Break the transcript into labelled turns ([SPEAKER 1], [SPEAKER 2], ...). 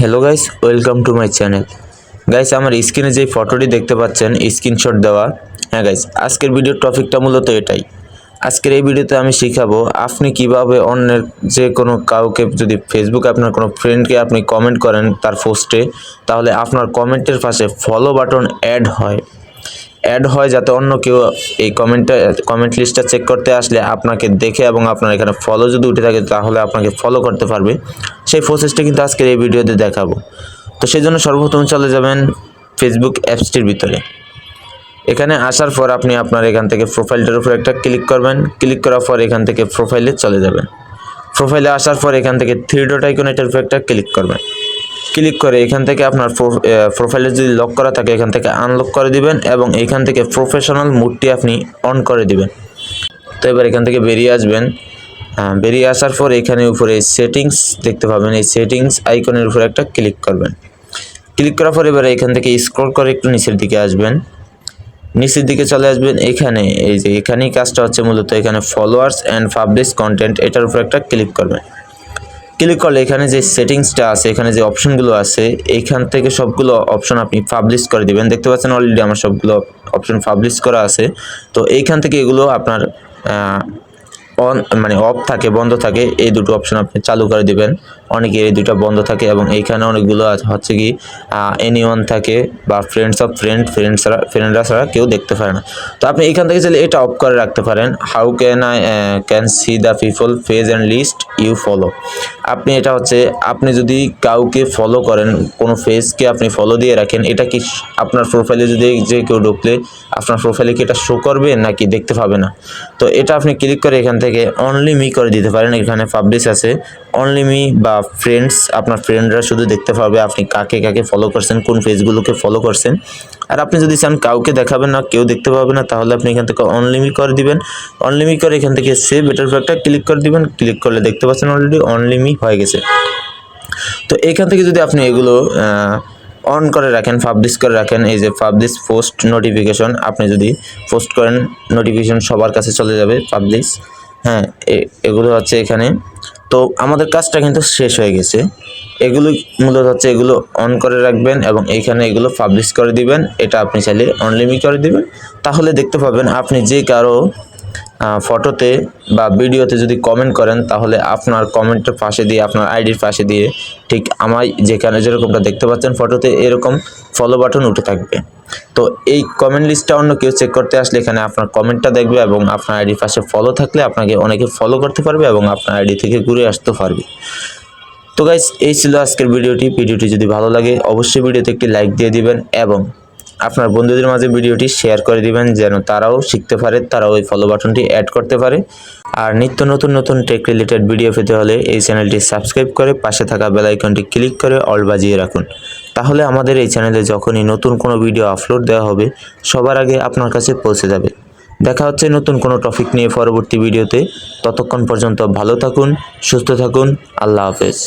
[SPEAKER 1] Hello guys welcome to my channel guys আমার স্ক্রিনে যে ফটোটি দেখতে পাচ্ছেন স্ক্রিনশট দেওয়া হ্যাঁ গাইস আজকের ভিডিওর টপিকটা মূলত এটাই। আজকের এই ভিডিওতে আমি শিখাবো আপনি কীভাবে অন্যের যে কোনো কাউকে যদি ফেসবুকে আপনার কোনো ফ্রেন্ডকে আপনি কমেন্ট করেন তার পোস্টে তাহলে আপনার কমেন্টের পাশে ফলো বাটন অ্যাড হয়। অ্যাড হয় যাতে অন্য কেউ এই কমেন্টটা কমেন্ট লিস্টটা চেক করতে আসলে আপনাকে দেখে এবং আপনার এখানে ফলো যদি উঠে থাকে তাহলে আপনাকে ফলো করতে পারবে। সেই প্রসেসটা কিন্তু আজকের এই ভিডিওতে দেখাবো। তো সেই জন্য সর্বপ্রথম চলে যাবেন ফেসবুক অ্যাপসটির ভিতরে। এখানে আসার পর আপনি আপনার এখান থেকে প্রোফাইলটার উপর একটা ক্লিক করবেন। ক্লিক করার পর এখান থেকে প্রোফাইলে চলে যাবেন। প্রোফাইলে আসার পর এখান থেকে থ্রি ডট আইকন উপর একটা ক্লিক করবেন। ক্লিক করে এখান থেকে আপনার প্রোফাইলে যদি লক করা থাকে, এখান থেকে আনলক করে দিবেন এবং এখান থেকে প্রফেশনাল মুডটি আপনি অন করে দিবেন। তো এবার এখান থেকে বেরিয়ে আসবেন। বেরিয়ে আসার পর এখানে উপরে সেটিংস দেখতে পাবেন। এই সেটিংস আইকনের উপরে একটা ক্লিক করবেন। ক্লিক করার পর এবারে এখান থেকে স্ক্রল করে একটু নিচের দিকে আসবেন। নিচের দিকে চলে আসবেন। এখানে এই যে এখানেই কাজটা হচ্ছে মূলত এখানে ফলোয়ার্স অ্যান্ড পাবলিশ কন্টেন্ট এটার উপর একটা ক্লিক করবেন। ক্লিক করলে এখানে যে সেটিংসটা আছে, এখানে যে অপশনগুলো আছে এইখান থেকে সবগুলো অপশন আপনি পাবলিশ করে দিবেন। দেখতে পাচ্ছেন অলরেডি আমার সবগুলো অপশন পাবলিশ করা আছে। তো এইখান থেকে এগুলো আপনার অন মানে অফ থাকে, বন্ধ থাকে, এই দুটো অপশন আপনি চালু করে দিবেন। অনেকের এই দুটো বন্ধ থাকে এবং এইখানে অনেকগুলো হচ্ছে কি এনি ওয়ান থাকে বা ফ্রেন্ডস অফ ফ্রেন্ড ফ্রেন্ডস ছাড়া ফ্রেন্ডরা ছাড়া কেউ দেখতে পারে না। তো আপনি এখান থেকে চাইলে এটা অফ করে রাখতে পারেন। How can I can see the people page and list you follow আপনি এটা হচ্ছে, আপনি যদি কাউকে ফলো করেন, কোনো ফেসকে আপনি ফলো দিয়ে রাখেন, এটা কি আপনার প্রোফাইলে যদি যে কেউ ঢুকলে, আপনার প্রোফাইলে কি এটা শো করবে নাকি দেখতে পাবে না? তো এটা আপনি ক্লিক করে এখান থেকে অনলি মি করে দিতে পারেন। এখানে পাবলিশ আছে। অনলি মি বা ফ্রেন্ডস আপনার ফ্রেন্ডরা শুধু দেখতে পাবে আপনি কাকে কাকে ফলো করছেন, কোন পেজগুলোকে ফলো করছেন। আর আপনি যদি চান কাউকে দেখাবেন না, কেউ দেখতে পাবে না, তাহলে আপনি এখান থেকে অনলিমি করে দিবেন। অনলিমি করে এখান থেকে সেভ এটার উপর ক্লিক করে দিবেন। ক্লিক করলে দেখতে পাচ্ছেন অলরেডি অনলিমি হয়ে গেছে। তো এখান থেকে যদি আপনি এগুলো অন করে রাখেন পাবলিশ করে রাখেন, এই যে পাবলিশ পোস্ট নোটিফিকেশন আপনি যদি পোস্ট করেন নোটিফিকেশন সবার কাছে চলে যাবে পাবলিশ হ্যাঁ এগুলো হচ্ছে এখানে। তো আমাদের কাজটা কিন্তু শেষ হয়ে গেছে। এগুলো মূলত হচ্ছে এগুলো অন করে রাখবেন এবং এইখানে এগুলো পাবলিশ করে দিবেন। এটা আপনি চাইলে অনলিমি করে দিবেন। তাহলে দেখতে পাবেন আপনি যে কারও ফটোতে বা ভিডিওতে যদি কমেন্ট করেন, তাহলে আপনার কমেন্টের পাশে দিয়ে, আপনার আইডির পাশে দিয়ে ঠিক আমার যেখানে যেরকমটা দেখতে পাচ্ছেন ফটোতে এরকম ফলো বাটন উঠে থাকবে। তো এই কমেন্ট লিস্টটা অন্য কেউ চেক করতে আসলে এখানে আপনার কমেন্টটা দেখবে এবং আপনার আইডির পাশে ফলো থাকলে আপনাকে অনেকে ফলো করতে পারবে এবং আপনার আইডি থেকে ঘুরে আসতে পারবে। তো গাইস এই ছিল আজকের ভিডিওটি ভিডিওটি যদি ভালো লাগে, অবশ্যই ভিডিওতে একটি লাইক দিয়ে দিবেন এবং আপনার বন্ধুদের মাঝে ভিডিওটি শেয়ার করে দিবেন, যেন তারাও শিখতে পারে, তারাও ওই ফলো বাটনটি অ্যাড করতে পারে। আর নিত্য নতুন নতুন টেক রিলেটেড ভিডিও পেতে হলে এই চ্যানেলটি সাবস্ক্রাইব করে পাশে থাকা বেল আইকনটি ক্লিক করে অল বাজিয়ে রাখুন। তাহলে আমাদের এই চ্যানেলে যখনই নতুন কোনো ভিডিও আপলোড দেওয়া হবে, সবার আগে আপনার কাছে পৌঁছে যাবে। দেখা হচ্ছে নতুন কোনো টপিক নিয়ে পরবর্তী ভিডিওতে ততক্ষণ পর্যন্ত ভালো থাকুন, সুস্থ থাকুন, আল্লাহ হাফেজ।